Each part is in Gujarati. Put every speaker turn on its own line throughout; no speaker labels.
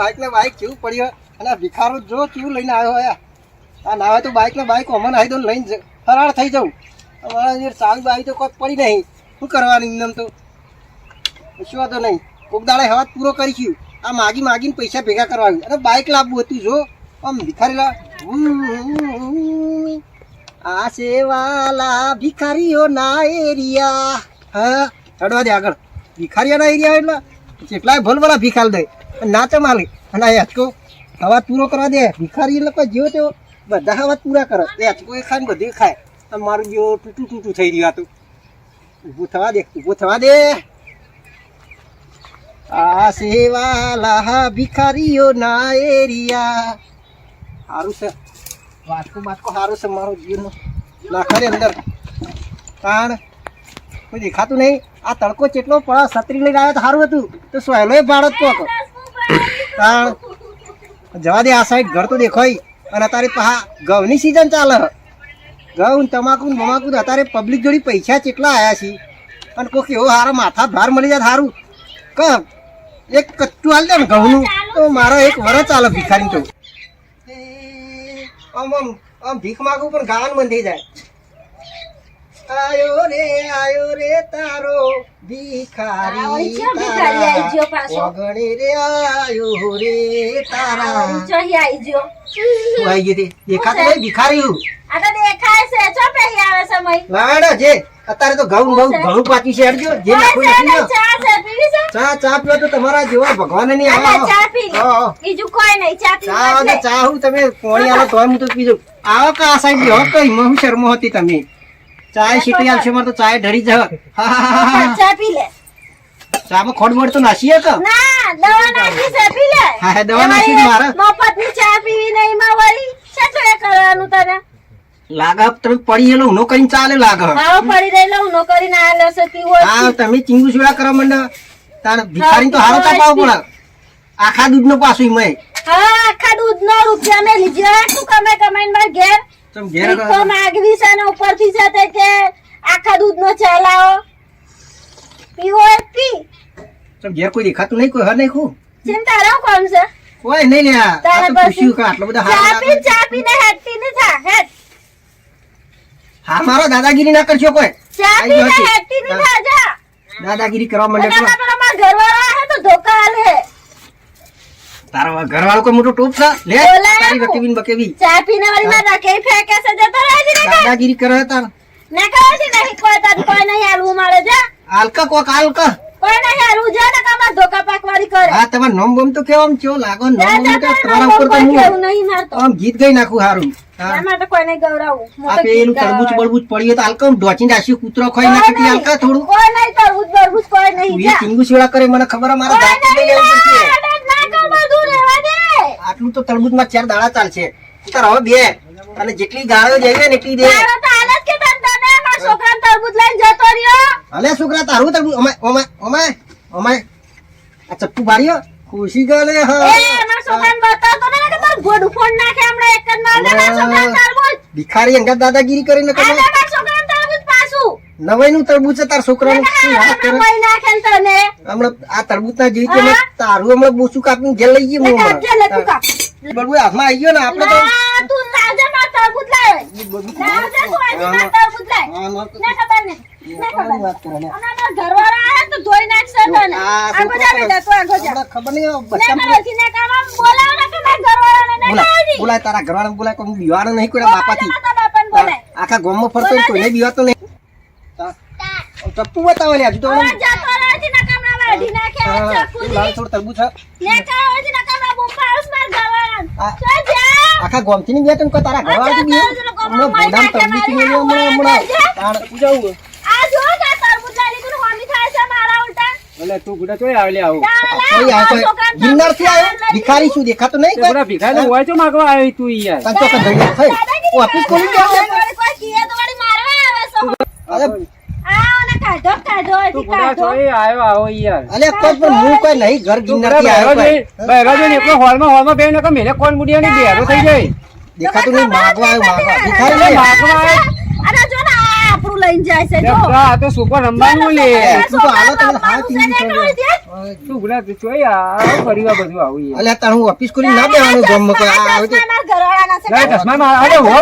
બાઈક ને બાઇક કેવું પડ્યું અને ભિખારો જો કેવું લઈને આવ્યો હોય? આ ના હોય તો બાઇક ને બાઇક અમને આવી દો લઈને ફરાર થઈ જાઉં. અમારા જે ચાવી બાવી તો કોઈ પડી નહીં. શું કરવાની એમ તો? શું વાંધો નહીં. કોક દાડે હવા પૂરો કરીશું. આ માગી માગીને પૈસા ભેગા કરવાનું અને બાઈક લાવવું હતું, જો. આમ ભિખારી લા આ સેવાલા ભિખારીઓ ના એરિયા. હા, ચડવા દે આગળ. ભિખારીઓના એરિયા એટલે જેટલાય ભલભલા ભીખાલ દે. નાચે માલી અને આ હેચકો હવા પૂરો કરવા દે. ભિખારી લોકો જેવો તેવો બધા હવા પૂરા કરે. એ હેચકો એ ખાય ને બધી ખાય. અને મારું જેવો તૂટું તૂટું થઈ રહ્યું હતું ઊભું થવા દે, ઊભું થવા દે. આ સેવા લાહા ભિખારીઓ ના એરિયા. સારું છે. વાટકો બાટકો સારું છે મારો જીવનો. નાખા અંદર. તાણ. કોઈ દેખાતું નહીં. આ તડકો ચેટલો પડા છત્રી લઈને આવ્યો તો સારું હતું. તો સહેલોય ભારત કોક તાણ. જવા દે આ સાઈડ, ઘર તો દેખાય. અને અત્યારે હા, ઘઉંની સિઝન ચાલે. ઘઉં, તમાકુ બમાકુ અત્યારે પબ્લિક જોડી પૈસા કેટલા આવ્યા છે. અને કોઈ એવો હારો માથા ભાર મળી જાય સારું ક એક કચ્ચું હાલ દે ને ઘઉંનું, તો મારો એક વરસ ચાલે ભિખારી તો. આમ આમ આમ ભીખ માગું પણ ગાવાનું બંધ થઈ જાય. આયો રે આયો રે તારો ભિખારી
આવો ઈ ક્યાં ભિખારી આઈ ગયો પાછો?
ઓગણે રે આયો રે તારા.
ચોહી આઈ ગયો.
તું આઈ ગઈ તે નહીં ભિખારી હું?
આ તો દેખાય છે ચો પહેરી આવે છે મય?
જે અત્યારે તો ઘઉં બહુ ઘણું પાકી છે હટજો જે નાખી.
નહીં, ચા
ચા પીવો તો તમારા જેવા ભગવાનની
આ ચા પી બીજું કોઈ નહીં ચા પી
ચા
લે.
અને ચા હું તમે કોણી આલો તોય હું તો પીજો આવો કા બેહો કઈ શર્મો હતી તમે. ચાય સીટી આવશે મારે તો ચાય ઢળી જ
ચા પી લે.
ચામાં ખોડબોડ તો નાસી હતો
ના દવા નાસી છે પી લે.
હા, દવા નાસી મારે
મફતની ચા પીવી નહીં માં વળી શું છે કરવાનું તને?
લાગે તમે પડી એલો ઉનો કરીને ચાલે લાગે.
હા પડી રહેલો લઉં કરીને આલે છે પીવો
હા તમે ચીંગુ છોડા કરો માંડો. તાર ભિખારી તો હારો તપાવ પડે. આખા દૂધનો પાછું મેં
હા આખા દૂધ નો રૂપિયા મેં લીધો તું કમે કમાઈને માર ઘેર?
તમે ઘેર
ભીખો માગવી છે ને ઉપરથી છે કે આખા દૂધ ચલાવો પીવો પી.
તમે ઘેર કોઈ દેખાતું નહીં? કોઈ હર નહીં ખું?
જેમ તારા કોમ છે?
કોઈ નહીં લે આ તો પૂછ્યું કે? આટલો બધો
ચા પી ચા પીને હેડતી ને થા હેડ.
હા મારો દાદાગીરી ના કરશો કોઈ?
ચા હેડતી ને જા.
દાદાગીરી કરવા માંડે
તો ધોકા
તારો ઘરવાળો કોઈ મોટો ટોપ છે? લે તારી
હું.
બકેબીન બકેબી
ચા પીને વાળી માં ધકે ફેંકે છે જતો રહે છે ને
દાદાગીરી કરે તાર.
ને કહે છે નહીં કોઈ તને કોઈ નહીં હાલવું મારે જા.
આલકા કોક આલકા
કોઈ નહીં હાલવું જા ને કમા ધોકા પાકવાળી કરે.
હા તમારે નોમ બોમ તો કેવો આમ ચેવો લાગો નોમ તો તમારા ઉપર તો હું
નહીં મારતો
આમ ગીત ગઈ નાખું હારું. હા.
તો કોઈ નહીં ગવરાવું
આ પેલું તરબૂચ બળબૂચ પડ્યું તો આલકા ડોચી રાખ્યું કૂતરો ખાઈ નાખે કે આલકા થોડું.
કોઈ નહીં તરબૂચ કોઈ નહીં જા.
કરે મને ખબર મારા દાંત લઈ
નહીં
પડશે.
લા, બધું રહેવા દે.
આટલું તો તરબૂચમાં ચાર દાડા ચાલશે. તાર હવે બે. અને જેટલી ગાળો જઈએ ને એટલી દે.
તારો તો હાલ કે તને. તને મારા છોકરાને તરબૂચ લઈને જતો રહ્યો.
અલે છોકરા તારું તરબૂચ અમાય અમાય અમાય અમાય આ ચપ્પુ માર્યો ખુશી ગલે
એ મારા છોકરાને બતાવતો ને કે તારું ગોડું ફોડ નાખે હમણાં એક જ માર દે મારા છોકરાને તરબૂચ
ભિખારી અંગત દાદાગીરી કરીને તમે.
મારા છોકરાને તરબૂચ પાછું.
નવાઈ નું તરબૂચ છે તાર છોકરાનું. શું વાત કરે?
નાખે ને?
હમણાં આ તરબૂત ના જેવી છે તારું હમણાં બોસું કાપીને ઘેર લઈ ગયું બળવું હાથમાં આવી ગયો ને આપણે તો
તું લાવજે તરબૂચ લાવે. લાવજે તરબૂચ. ના ખબર. ના ના. ના ને ના
બોલાય તારા ઘરવાળા બોલાય કોઈ બીવાડો નહીં કોઈ
બાપા
બાપાથી.
ને
આખા ગામમાં ફરતો કોઈને બીવાતો નહીં. ચપ્પુ બતાવો લે હજુ તો આખા ગામથી ને કોઈ તારા ઘરવાળાથી બી હમણાં ભોડામ તરબૂચી મેલી હમણાં હમણાં તાણ જવું
આ જો કે તરબૂચ લઈ લીધું ને હોમી થાય છે મારા ઉલટા.
એટલે તું ગુડા ચોય આવેલી આવું.
કોઈ આ કોઈ ગિરનારથી આવ્યો? ભિખારી શું દેખાતો નહીં
તે બધા ભીખાઈ હોય તો માગવા આવી તું યાર.
સંતો કે ધૈર્ય થઈ ઓફિસ ખોલી દે
કોઈ કોઈ કીએ તો વળી મારવા આવે છે. આવો
આવ્યો યાર.
અલે કોઈ પણ હું કોઈ નહીં ઘર
તું
ગિરનાર
ગુડા
થી
બહેરો
આવ્યો.
બહેરો જોઈને એકલો કે મેલે કોણ મુડિયા ની બેરો થઈ જાય.
દેખાતું નહીં માગવા આવ્યો માગવા. ભિખારી નહીં.
માગવા આવ્યો.
જો ને આ આપણું લઈને લઈને જાય છે જો.
આ તો સુપર રમવાનું લે.
તું તો હાલો તમે હાલ.
તું જોઈ આ ફરીવા બધું આવું યાર.
તાર હું ઓફિસ ખોલી ના બેવાનું જમ કે આ આવે તો?
ચશ્મા છે.
ચશ્મા મારા અરે હો.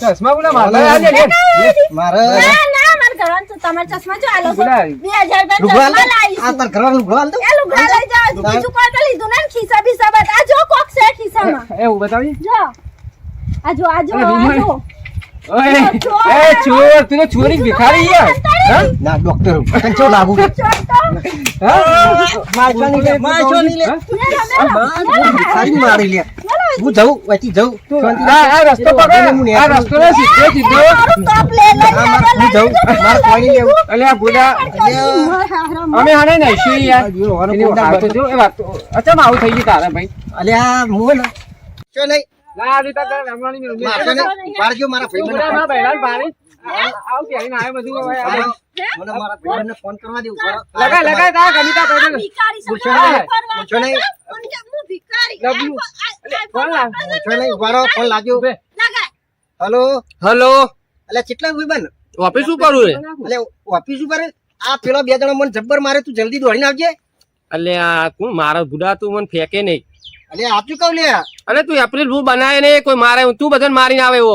ચશ્મા ગુલાબ મારા આજે લે લે.
મારે
ના, ના, ઘરવાળા તો તમારા ચશ્મા જો આ લોકો
ગુલાબ.
2000
લુગડા
રૂપિયા ચશ્મા
દો. આ તાર ઘરવાળાનું લુગડા હાલ દો.
એ લુગડા લઈ જાઓ. બીજું કોઈ તો લીધું ને ખિસ્સા બિસ્સા બધા. આ જો કોક છે ખિસ્સામાં.
એવું બતાવી
જો. આ જો, આ જો, આ જો.
ઓય એ ચોર તું ચોરી ભિખારી યાર. હા?
ના ડોક્ટર તને કેવું લાગુ
હા? હા?
મારી લે. હું જઉં? વચ્ચે જઉં?
આ આ રસ્તો પકડ આ રસ્તો ને સીધો સીધો
મારું કપ લે, લઈ
હા, મારે હું જઉં. લેવું
અમે હાને નઈશું યાર.
જો,
એ વાત. અચમ આવું થઈ ગયું તારા ભાઈ.
અલ્યા હું ને શું નહીં
ના આ તારે રમવાની મેં
મારતો નહીં મારા
તું
ભાઈબંધને
મારા બૈરાને પાડી આવ પહેરીને આવ્યો બધું હવે.
ફોન- મને મારા ભાઈબંધને ફોન કરવા દેવું. પડે.
લગાય તા
પૂછો નહીં, પૂછો નહીં.
હું? ભિખારી.
પૂછો નહીં, ઊભા ફોન
ઉભે.
લગાય.
હલો?
હલો?
અલ્યા કેટલા ભાઈબંધ
ઓફિસ શું કરું રે
અલ્યા ઓફિસ ઉપર? આ પેલા બે જણા મને જબ્બર મારે તું જલ્દી દોડીને આવજે.
એટલે આ કોણ? મારા ગુડા તું મને ફેંકે નહીં.
અલ્યા આપ્યું કહું લે
અરે તું એપ્રિલ ફૂલ બનાવે ને કોઈ મારે તું બધાને મારીને આવે એવો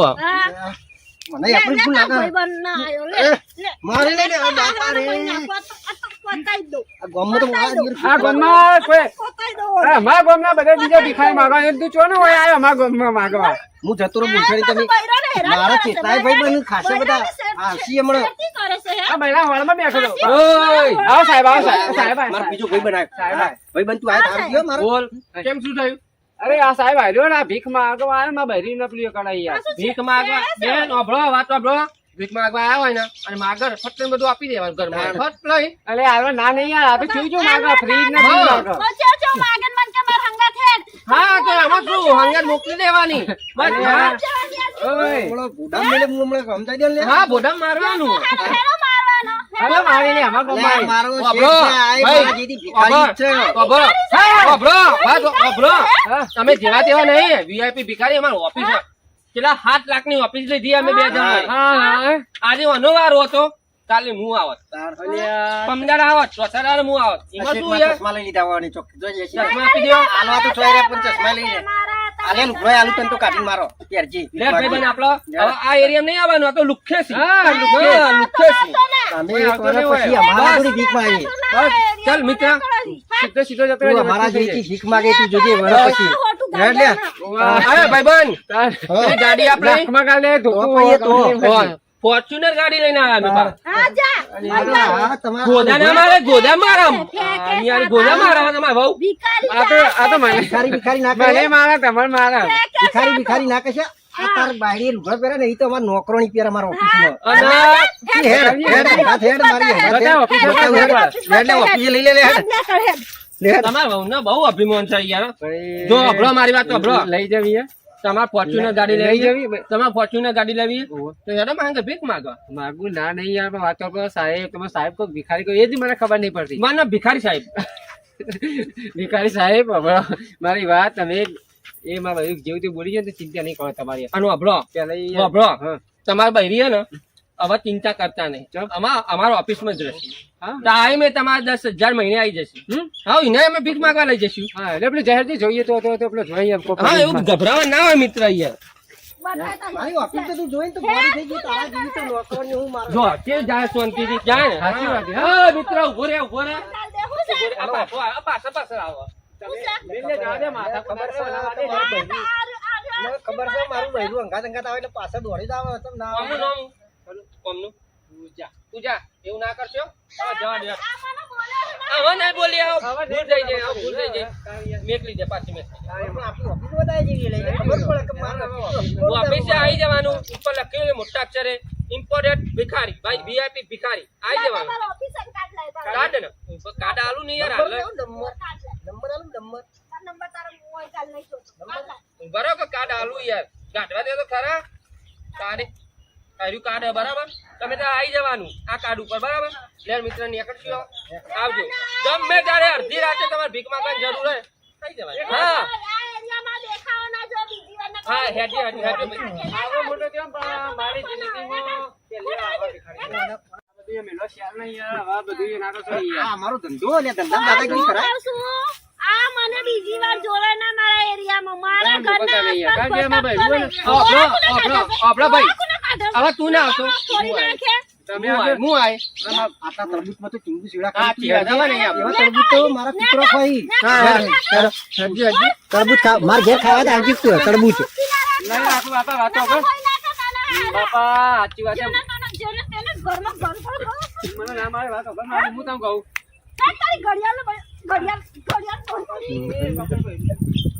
મને એપ્રિલ ફૂલ લાગે
આયો. લે, લે.
મારે લે, બાપા રે.
આ તો- આ તો પતાઈ દો.
આ ગામમાં તો મારા જેવું
આ ગામમાં કોઈ
પતાઈ દો.
હા, અમારા ગામના બધા બીજા ભિખારી માગવા છે. તું ચો આયો અમારા ગામમાં માગવા
હું જતો રહું તમે મારા
કરે છે.
કેટલાય ભાઈબંધ બધા
બૈરાને
હમણાં?
આ બૈરા હોળમાં બેઠો હતો
ઓય
આવો સાહેબ આવો સાહેબ સાહેબ આવો,
મારો
સાહેબ
બીજો ભાઈ બનાવ
સાહેબ આવો.
ભાઈબંધ તું આય તારું ગયો મારો
બોલ કેમ શું થયું
અરે આ સાહેબ આવ્યો ને ના ભીખ માંગવા આવ્યો માં બૈરી ન પેલી કઢાઈ યાર
ભીખ માંગવા બેન ઓભળો વાત ઓભળો ભીખ માંગવા આવ્યા હોય ને અને માગર ફટ બધું આપી દેવાનું ઘરમાં ફટ લઈ
અરે આવ્યો ના નહીં યાર આ તો જોઈ જો માગવા ફ્રીજ ને
હા.
માગવા.
કે.
હા તો એમાં શું હંગાત મોકલી દેવાની બસ હા
ઓય
હમણાં ગુડામ મેલે સમજાઈ દે ને
હા બોડા મારવાનું
હેડો મારવાનો.
અરે મારી ને આમાં
મારો
ઓભળો,
શેઠ છે, આય
ભાઈ,
મારા જેથી ભિખારી જ છે.
ઓભળો ઓભળો વાત ઓભળો તમે જેવા તેવા નહીં વીઆઈપી ભિખારી અમારી ઓફિસ કેટલા સાત લાખની ઓફિસ લીધી અમે બે જણ. આજે અનુવાર વારો હતો. કાલે હું આવત.
તાર
અલ્યા
પમદાર આવત ચોથા હું આવત. એમાં શું યાર
ચશ્મા લઈ લીધા હોવાની જોઈએ.
ચશ્મા આપી દો
આલવા તો ચોય રે પણ ચશ્મા લઈ લે. આલે લુગડો આલુ તને તો કાઢીને મારો. ત્યારજી
લે ભાઈ બન આપણો. આ એરિયા નહીં આવવાનું આ તો લુખ્ખે છે.
હા, લુખ્ખે.
હા, લુખ્ખે છે.
તમે એક
આવતો
વર્ષ
નહીં હોય.
પછી અમારા
બસ.
ભીખ માંગી.
બસ ચાલ મિત્ર.
સીધો સીધો જતો
તું અમારા
વસ્તુ
ભીખ માંગે તું જોજે વર્ષ પછી.
ખોટું
લે
અરે ભાઈ બન. ગાડી આપણે
લાખમાં ગાલે
તો તો.
ફોર્ચ્યુનર ગાડી લઈને આવ્યા અમે
હા જા.
હા, તમારા
ગોદા ના મારે ગોદા મારા. ગોદા મારા તમારા
આ તો આ તો મને
ભિખારી ભિખારી ના
મને
કરે
મારા તમારે મારા.
ભિખારી ભિખારી ના કહેશે આ તાર બાયડી લુગડા પહેરે ને એ તો અમારા નોકરોની પહેરે અમારા ઓફિસમાં
અને
હેડ હેડ હાથ હેડ મારી હેડ.
બધા ઓફિસે
લઈ લે લે હેડ.
તમારા બહુ અભિમાન છે યાર. જો અભળો મારી વાત તો અભળો.
લઈ જવી?
તમારે ફોર્ચ્યુનર ગાડી લેવી તમારે ફોર્ચ્યુનર ગાડી લેવી. તો યાર માંગે ભીખ માગો.
માગું ના નહીં યાર વાત કરો સાહેબ તમે સાહેબ કોઈ ભિખારી કોઈ એ જ મને ખબર નહીં પડતી.
મારા ભિખારી સાહેબ.
ભિખારી સાહેબ મારી વાત તમે એ મારા જેવું તે બોલી જાય તો ચિંતા નહીં કરો તમારી.
અનુ અભળો
પેલા
અભળો. તમારા બૈરી હે ને હવે ચિંતા કરતા નહીં. અમાર ઓફિસમાં જ રહેશે. ટાઈમે તમારે દસ હજાર મહિને આવી જશે. હા એને અમે ભીખ માંગવા લઈ જઈશું
હા એટલે પેલું જાહેરથી જોઈએ તો તો તો પેલો જોઈએ
હા એવું ગભરાવા ના હોય મિત્ર યાર
બતાતા
મારી ઓફિસ તો તું જોઈને તો બોડી થઈ ગઈ તારા જેવી તો નોકરોની હું મારો.
જો તે જાય શાંતિથી? જાય ને.
સાચી વાત છે,
હા. મિત્ર ઊભો રે ઊભો રે.
ચાલ દે હું છે
આ પાછો આ પાછળ પાછળ આવો.
એટલે જવા દે માથા ખબર છે
મારું અંગાત અંગાત આવે એટલે પાછળ દોડી
નામ કોમનું? એવું ના કરશો? જવા દે.
ને.
બોલી આવો ભૂલ થઈ જાય આવો ભૂલ થઈ જાય. મેકલી દે પાછી મેકલી દે.
પણ આપણી ઓફિસ વધારે જેવી લઈને. ખબર પડે કે મારે
હું ઓફિસે આવી જવાનું. ઉપર લખ્યું છે મોટા અક્ષરે ઇમ્પોર્ટેડ ભિખારી. ભાઈ વીઆઈપી ભિખારી. આવી જવાનું.
કાર્ડ
ને? કાર્ડ આલું નહીં યાર હાલ.
નંબર. નંબર આલું નંબર.
તારો.
બરાબર કાર્ડ આલું યાર. કાઢવા દે તો ખરા. તારે તારું કાર્ડ બરાબર? તમે ત્યાં આવી જવાનું આ કાર્ડ ઉપર બરાબર? લેર મિત્ર નીકળશો. આવજો. ગમે ત્યારે અડધી રાતે તમારે ભીખ માંગવાની જરૂર હોય આવી જવાનું હા.
આ એરિયામાં દેખાવો ના જો બીજી વાર ના
હા હેડી હેડી હેડી
આવો મોટો કેમ? પણ મારી જિંદગીમાં બધું એ મેલો શ્યાલ નહીં યાર હવે બધું એ નાખો છો
આ
યાર
અમારો ધંધો લે ધંધા દાદાગીરી
હું
કરાય.
કહું છું, આ મને બીજી વાર જોડે ના મારા એરિયામાં. મારા
કાંઈ
ઘરના
બોલતા નહીં યાર.
આસપાસ
કાંઈ એમાં ભાઈ. હવે તું ના
નાખે.
તમે
હું
આય
આટલા તરબૂચમાં તો ચીંગુ સીડા
હા, જવા નહીં આપણે.
એવા તરબૂચ તો મારા કૂતરો ખાઈ
હા, હા.
ચાલો,
હજી, હજી.
તરબૂચ ખા માર ઘેર ખાવા દે આવજે તું તરબૂચ
નહીં રાખું બાપા વાતો. બાપા સાચી વાત છે
જેને તેને- જેને તેને ઘરમાં ગંફો
મને ના મારે વાતો હું તમ કહું
ઘડિયાળ ઘડિયાળ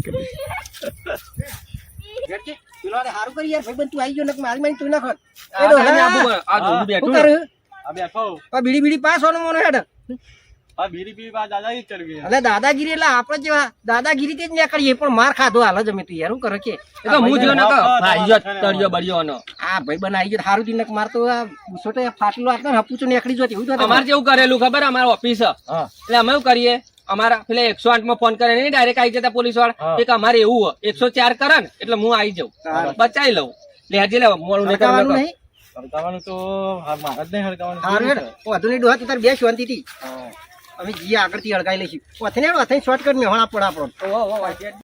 ઘેરથી?
પેલો અરે હારું કરી યાર ભાઈબંધ તું આવી ગયો ને મારી મારી તું ના ખોટ
આ તમે આબુ આ ધોબું
શું
બેઠું
આ બેઠો.
આ બીડી બીડી પાસ હોનો મોનો હેડ.
આ બીડી બીડી બા દાદાગીરી કરી ગઈ
દાદાગીરી એટલે આપણે જેવા દાદાગીરી તે જ ના કરીએ પણ માર ખાધો હાલ જ અમે તું યાર કરે કે?
એ તો હું જો ન કહું. ભાઈ જો તળિયો બળિયો નો.
આ ભાઈ બન આવી ગયો હારું દિનક માર તો આ તો ફાટલો ને હપુચો નીકળી જોતી એવું તો
અમારે જેવું કરેલું ખબર? અમારે ઓફિસ એટલે અમે શું કરીએ? અમારા પેલા એકસો આઠમાં ફોન કરે નહીં ડાયરેક્ટ આવી જતા પોલીસ. વાળા. એક અમારે એવું હોય એકસો ચાર કરે ને એટલે હું આવી જાઉં. બચાવી લઉં. લેજે લેવા મોડું નહીં
હડકાવાનું નહીં?
હડકાવાનું તો હા, મારે જ નહીં હડકાવાનું
વધુ નહીં ડોહા તું તાર બે શાંતિ થી અમે જીયા આગળથી હડકાઈ લઈશું. અથને ને ઓથે શોર્ટકટ મેં હણા પડા આપણો.